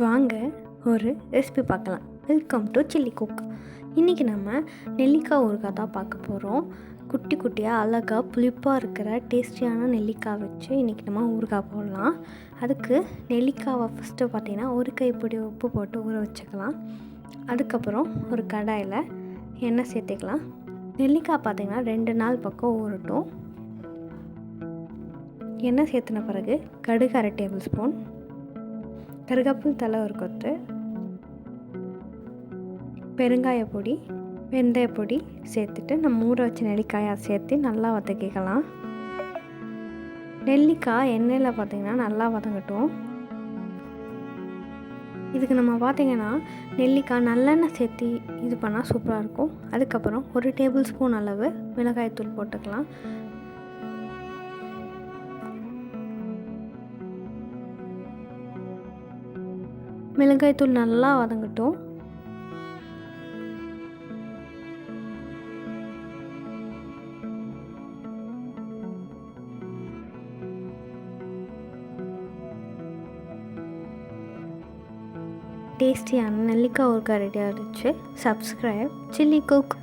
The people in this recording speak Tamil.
வாங்க ஒரு ரெசிபி பார்க்கலாம். வெல்கம் டு சில்லி குக் இன்றைக்கி நம்ம நெல்லிக்காய் ஊறுகாய் தான் பார்க்க போகிறோம் குட்டி குட்டியாக அழகாக புளிப்பாக இருக்கிற டேஸ்டியான நெல்லிக்காய் வச்சு இன்றைக்கி நம்ம ஊறுகாய் போடலாம். அதுக்கு நெல்லிக்காவை ஃபஸ்ட்டு பார்த்திங்கன்னா ஒரு கைப்பிடி உப்பு போட்டு ஊற வச்சுக்கலாம். அதுக்கப்புறம் ஒரு கடாயில் எண்ணெய் சேர்த்துக்கலாம். நெல்லிக்காய் பார்த்திங்கன்னா ரெண்டு நாள் பக்கம் ஊறட்டும். எண்ணெய் சேர்த்துன பிறகு கடுகு அரை டேபிள் ஸ்பூன் கருகப்பில் தலை ஒரு கொத்து பெருங்காய பொடி வெந்தய பொடி சேர்த்துட்டு நம்ம ஊற வச்ச நெல்லிக்காயை சேர்த்து நல்லா வதக்கிக்கலாம். நெல்லிக்காய் எண்ணெயில் பார்த்திங்கன்னா நல்லா வதங்கட்டும். இதுக்கு நம்ம பார்த்திங்கன்னா நெல்லிக்காய் நல்லெண்ணெய் சேர்த்து இது பண்ணால் சூப்பராக இருக்கும். அதுக்கப்புறம் ஒரு டேபிள் ஸ்பூன் அளவு மிளகாய்த்தூள் போட்டுக்கலாம். மிளகாய்த்தூள் நல்லா வதங்கட்டும். டேஸ்டியான நெல்லிக்காய் ஊறுகாய் ரெடி இருந்துச்சு சப்ஸ்கிரைப் சில்லி குக்